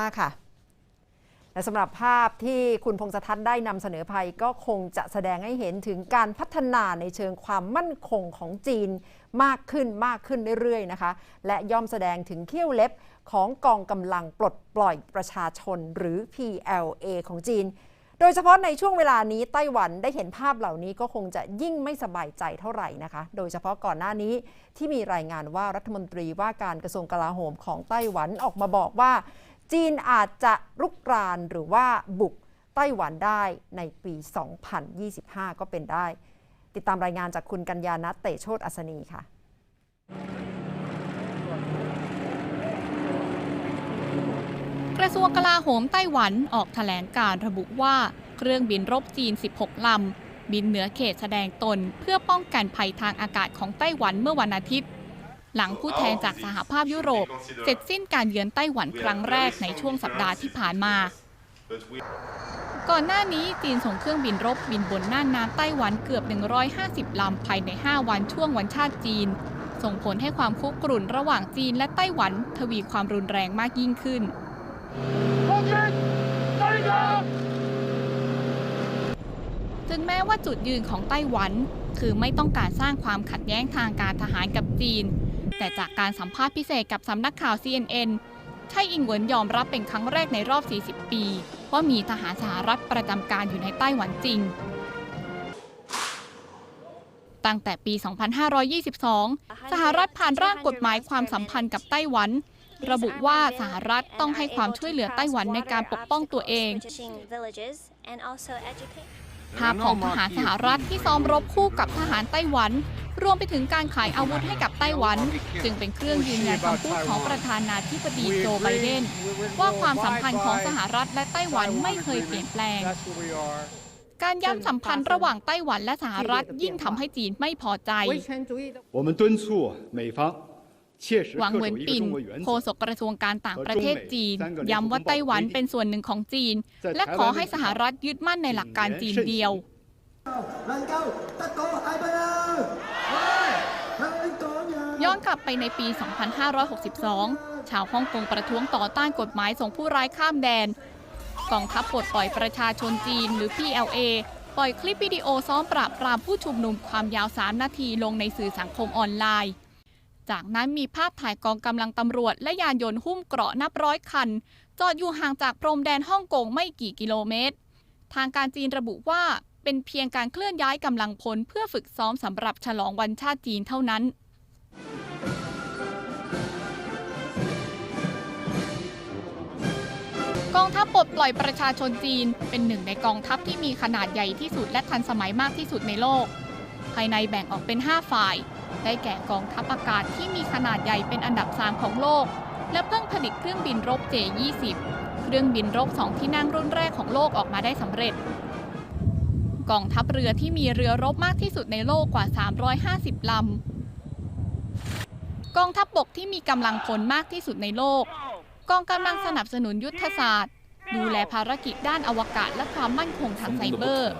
มากค่ะ และสำหรับภาพที่คุณพงษทัศน์ได้นำเสนอภัยก็คงจะแสดงให้เห็นถึงการพัฒนาในเชิงความมั่นคงของจีนมากขึ้นมากขึ้นเรื่อยๆนะคะ และย่อมแสดงถึงเขี้ยวเล็บของกองกำลังปลดปล่อยประชาชนหรือ PLA ของจีน โดยเฉพาะในช่วงเวลานี้ไต้หวันได้เห็นภาพเหล่านี้ก็คงจะยิ่งไม่สบายใจเท่าไหร่นะคะ โดยเฉพาะก่อนหน้านี้ที่มีรายงานว่ารัฐมนตรีว่าการกระทรวงกลาโหมของไต้หวันออกมาบอกว่า จีนอาจจะรุกรานหรือว่าบุกไต้หวันได้ในปี 2025 ก็เป็นได้ ติดตามรายงานจากคุณกัญญานัทเตโชตอัศนีค่ะกระทรวงกลาโหมไต้หวันออกแถลงการระบุว่า เครื่องบินรบจีน 16 ลำ บินเหนือเขตแสดงตน เพื่อป้องกันภัยทางอากาศของไต้หวันเมื่อวันอาทิตย์ หลังผู้แทนจากสหภาพยุโรป เสร็จสิ้นการเยือนไต้หวันครั้งแรกในช่วงสัปดาห์ที่ผ่านมา ก่อนหน้านี้จีนส่งเครื่องบินรบบินบนน่านน้ำไต้หวันเกือบ 150 ลำภายใน 5 วันช่วงวันชาติจีน ส่งผลให้ความคุกรุ่นระหว่างจีนและไต้หวัน ทวีความรุนแรงมากยิ่งขึ้นถึงแม้ว่าจุดยืนของไต้หวัน คือไม่ต้องการสร้างความขัดแย้งทางการทหารกับจีน แต่จากการสัมภาษณ์พิเศษกับสำนักข่าว CNN ไช่อิงเหวินยอมรับเป็นครั้งแรกในรอบ 40 ปี ว่ามีทหารสหรัฐประจำการอยู่ในไต้หวันจริง ตั้งแต่ปี 2522 สหรัฐผ่านร่างกฎหมายความสัมพันธ์กับไต้หวัน ระบุว่าสหรัฐต้องให้ความช่วยเหลือไต้หวันในการปกป้องตัวเองภาพของทหารสหรัฐที่ซ้อมรบคู่กับทหารไต้หวัน รวมไปถึงการขายอาวุธให้กับไต้หวัน จึงเป็นเครื่องยืนยันคำพูดของประธานาธิบดีโจไบเดน ว่าความสัมพันธ์ของสหรัฐและไต้หวันไม่เคยเปลี่ยนแปลง การย้ำสัมพันธ์ระหว่างไต้หวันและสหรัฐยิ่งทำให้จีนไม่พอใจหวังเหวินปินโฆษกกระทรวงการต่างประเทศจีน ย้ำว่าไต้หวันเป็นส่วนหนึ่งของจีน และขอให้สหรัฐยึดมั่นในหลักการจีนเดียว ย้อนกลับไปในปี 2562 ชาวฮ่องกงประท้วงต่อต้านกฎหมายส่งผู้ร้ายข้ามแดน กองทัพปลดปล่อยประชาชนจีนหรือ PLA ปล่อยคลิปวิดีโอซ้อมปราบปรามผู้ชุมนุมความยาว 3 นาทีลงในสื่อสังคมออนไลน์ จากนั้นมีภาพถ่ายกองกำลังตำรวจและยานยนต์หุ้มเกราะนับร้อยคัน จอดอยู่ห่างจากพรมแดนฮ่องกงไม่กี่กิโลเมตร ทางการจีนระบุว่า เป็นเพียงการเคลื่อนย้ายกำลังพลเพื่อฝึกซ้อมสำหรับฉลองวันชาติจีนเท่านั้นกองทัพปลดปล่อยประชาชนจีน เป็นหนึ่งในกองทัพที่มีขนาดใหญ่ที่สุดและทันสมัยมากที่สุดในโลก ภายในแบ่งออกเป็น 5 ฝ่าย ได้แก่กองทัพอากาศที่มีขนาดใหญ่เป็นอันดับ3ของโลก และเพิ่งผลิตเครื่องบินรบ J-20 เครื่องบินรบสองที่นั่งรุ่นแรกของโลกออกมาได้สำเร็จ กองทัพเรือที่มีเรือรบมากที่สุดในโลกกว่า 350 ลำ กองทัพบกที่มีกำลังพลมากที่สุดในโลก กองกำลังสนับสนุนยุทธศาสตร์ ดูแลภารกิจด้านอวกาศและความมั่นคงทางไซเบอร์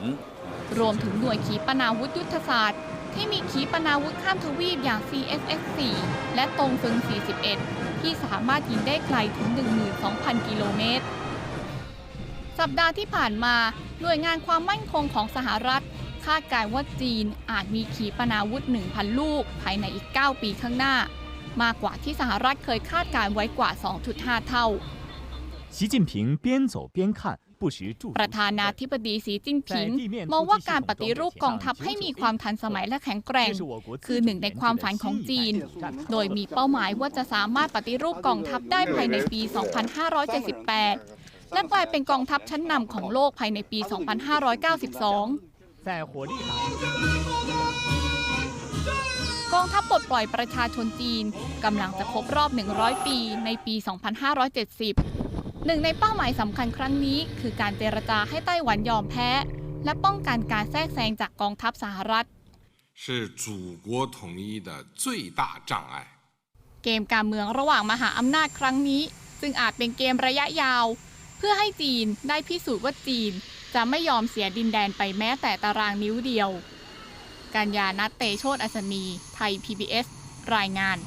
รวมถึงหน่วยขีปนาวุธยุทธศาสตร์ ที่มีขีปนาวุธข้ามทวีปอย่าง CSS-4 และตรงฟึง 41 ที่สามารถยิงได้ไกลถึง 12,000 กิโลเมตร สัปดาห์ที่ผ่านมา หน่วยงานความมั่นคงของสหรัฐ คาดการณ์ว่าจีนอาจมีขีปนาวุธ 1,000 ลูก ภายในอีก 9 ปีข้างหน้า มากกว่าที่สหรัฐเคยคาดการณ์ไว้กว่า 2.5 เท่า 习近平边走边看，不时驻 ประธานาธิบดีสีจิ้นผิง มองว่าการปฏิรูปกองทัพให้มีความทันสมัยและแข็งแกร่ง คือหนึ่งในความฝันของจีน โดยมีเป้าหมายว่าจะสามารถปฏิรูปกองทัพได้ภายในปี 2578 และกลายเป็นกองทัพชั้นนำของโลกภายในปี 2592 在火力打。 กองทัพปลดปล่อยประชาชนจีนกำลังจะครบรอบ 100 ปีในปี 2570 หนึ่งในเป้าหมายสำคัญครั้งนี้ คือการเจรจาให้ไต้หวันยอมแพ้ และป้องกันการแทรกแซงจากกองทัพสหรัฐ 是祖国统一的最大障碍。 เกมการเมืองระหว่างมหาอำนาจครั้งนี้ ซึ่งอาจเป็นเกมระยะยาว เ พื่อให้จีนได้พิสูจน์ว่าจีนจะไม่ยอมเสียดินแดนไปแม้แต่ตารางนิ้วเดียว กัญญานัตเตโชตอัศนี ไทย PBS รายงาน